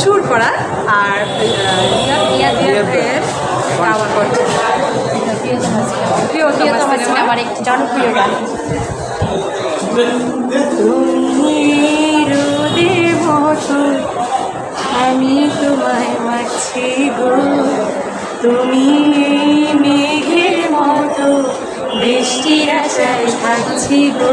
সুর করা আর ইয়াদের গাওয়া করছে প্রিয়তমা প্রিয়তমা সিনেমা সিনেমার একটি জনপ্রিয় গান। আমি তোমায় মাছি গো। তুমি মেঘের মতো বৃষ্টির আশায় থাকছি গো।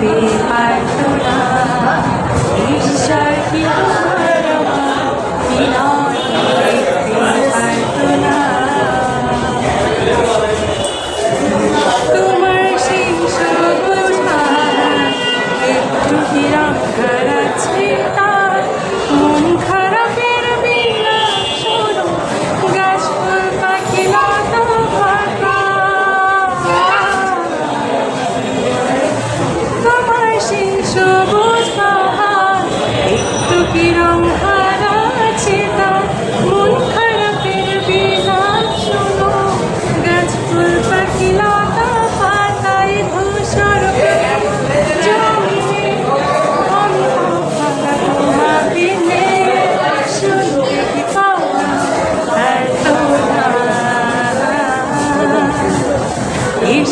দেখতে পারতো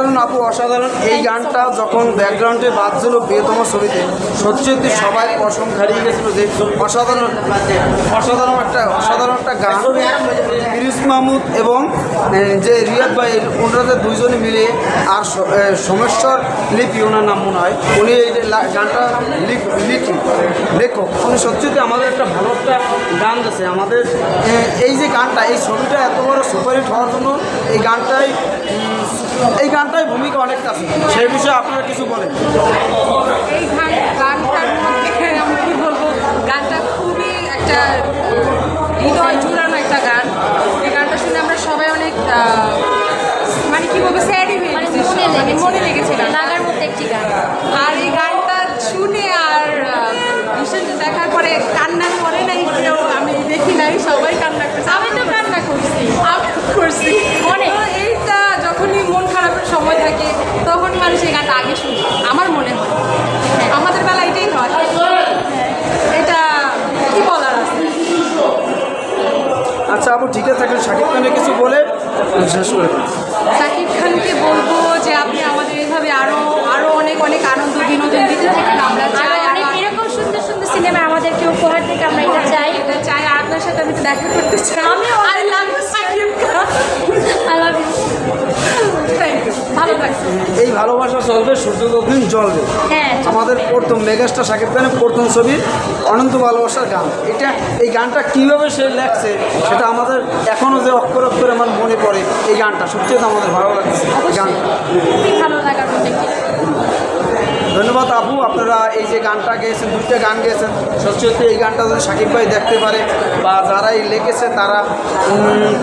অসাধারণ আপু অসাধারণ। এই গানটা যখন ব্যাকগ্রাউন্ডে বাজছিল প্রিয়তম ছবিতে সত্যি সবাই প্রশংসা হারিয়ে গেছিল যে অসাধারণ অসাধারণ একটা অসাধারণ একটা গান। ফিরিস মাহমুদ এবং যে রিয়াদ ভাই ওনাদের দুইজনে মিলে আর সোমেশ্বর লিপি ওনার নাম মনে হয় উনি এই যে গানটা লিখ লিখি লেখক। উনি সত্যি সত্যি আমাদের একটা ভালো একটা গান দিয়েছে। আমাদের এই যে গানটা এই ছবিটা এত বড় সুপারহিট হওয়ার জন্য এই গানটাই এই এই ভূমিকা অনেকটা আছে। সেই বিষয়ে আপনারা কিছু বলেন। খানের কিছু বলে শেষ করে। শাকিব খানকে বলব যে আপনি আমাদের এইভাবে আরও আরও অনেক অনেক আনন্দ বিনোদন দিতে থাকেন ভালোবাসা চলবে সূর্য দক্ষিণ জ্বলবে হ্যাঁ আমাদের প্রথম মেগাস্টার সাকিব খানের প্রথম ছবি অনন্ত ভালোবাসার গান। এটা এই গানটা কীভাবে সে লেখছে সেটা আমাদের এখনও যে অক্ষর অক্ষর আমার মনে পড়ে এই গানটা। সত্যি তো আমাদের ভালো লাগছে গানটা খুবই ভালো লাগার মতো একটি গান। ধন্যবাদ আপু আপনারা এই যে গানটা গেয়েছেন দুইটা গান গেয়েছেন সত্যি সত্যি এই গানটা যদি সাকিব ভাই দেখতে পারে বা যারা এই লেগেছে তারা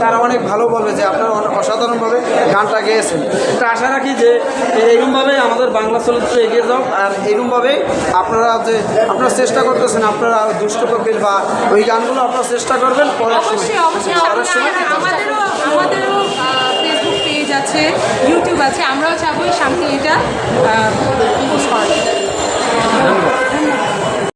তারা অনেক ভালো বলবে যে আপনারা অনেক অসাধারণভাবে গানটা গেয়েছেন। এটা আশা রাখি যে এইরকমভাবেই আমাদের বাংলা চলচ্চিত্র এগিয়ে যাও। আর এইরকমভাবেই আপনারা যে আপনারা চেষ্টা করতেছেন আপনারা দুষ্ট কপিল বা ওই গানগুলো আপনারা চেষ্টা করবেন পরের সময়। আমাদেরও ফেসবুক পেজ আছে ইউটিউব আছে আমরাও চাবো এই শান্তি এটা।